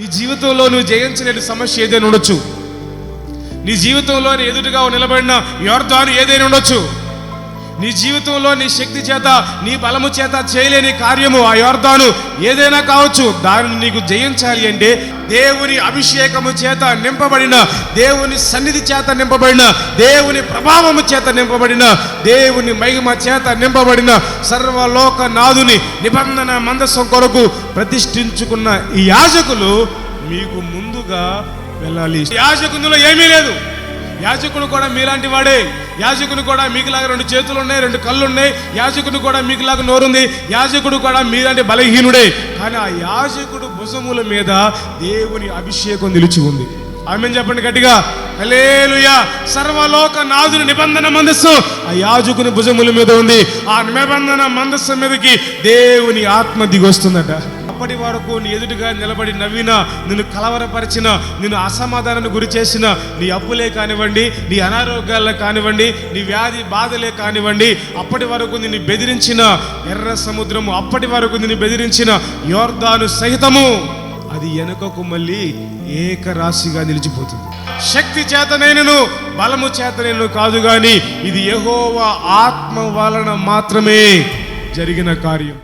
నీ జీవితంలో నువ్వు జయించలేని సమస్య ఏదైనా ఉండొచ్చు. నీ జీవితంలో ఎదుటిగా నిలబడిన యోర్ధాను ఏదైనా ఉండొచ్చు. నీ జీవితంలో నీ శక్తి చేత నీ బలము చేత చేయలేని కార్యము ఆ యోర్ధాను ఏదైనా కావచ్చు దానిని నీకు జయించాలి అంటే దేవుని అభిషేకము చేత నింపబడిన దేవుని సన్నిధి చేత నింపబడిన దేవుని ప్రభావము చేత నింపబడిన దేవుని మహిమ చేత నింపబడిన సర్వలోక నాదుని నిబంధన మందస్సం కొరకు ప్రతిష్ఠించుకున్న ఈ యాజకులు మీకు ముందుగా వెళ్ళాలి. యాజకునిలో ఏమీ లేదు. యాజకుడు కూడా మీలాంటి వాడే. యాజకుడు కూడా మీకులాగా రెండు చేతులు ఉన్నాయి రెండు కళ్ళు ఉన్నాయి యాజకుడు కూడా మీకులాగా నోరుంది. యాజకుడు కూడా మీలాంటి బలహీనుడే. కానీ ఆ యాజకుడు భుజముల మీద దేవుని అభిషేకం నిలిచి ఉంది. ఆమె చెప్పండి గట్టిగా. హల్లెలూయా. సర్వలోక నాదుని నిబంధన మందస్సు ఆ యాజకుని భుజముల మీద ఉంది. ఆ నిబంధన మందస్సు మీదకి దేవుని ఆత్మ దిగొస్తుందట అప్పటి వరకు నీ ఎదుటిగా నిలబడి నవ్విన నిన్ను కలవరపరిచిన నిన్ను అసమాధానాన్ని గురి చేసిన నీ అప్పులే కానివ్వండి నీ అనారోగ్యాలే కానివ్వండి నీ వ్యాధి బాధలే కానివ్వండి అప్పటి వరకు నిన్ను బెదిరించిన ఎర్ర సముద్రము అప్పటి వరకు నిన్ను బెదిరించిన యోర్దాను సహితము అది వెనుకకు మళ్ళీ ఏకరాశిగా నిలిచిపోతుంది. శక్తి చేతనైనను బలము చేతనైనను కాదు కానీ ఇది యహోవ ఆత్మ వలన మాత్రమే జరిగిన కార్యం.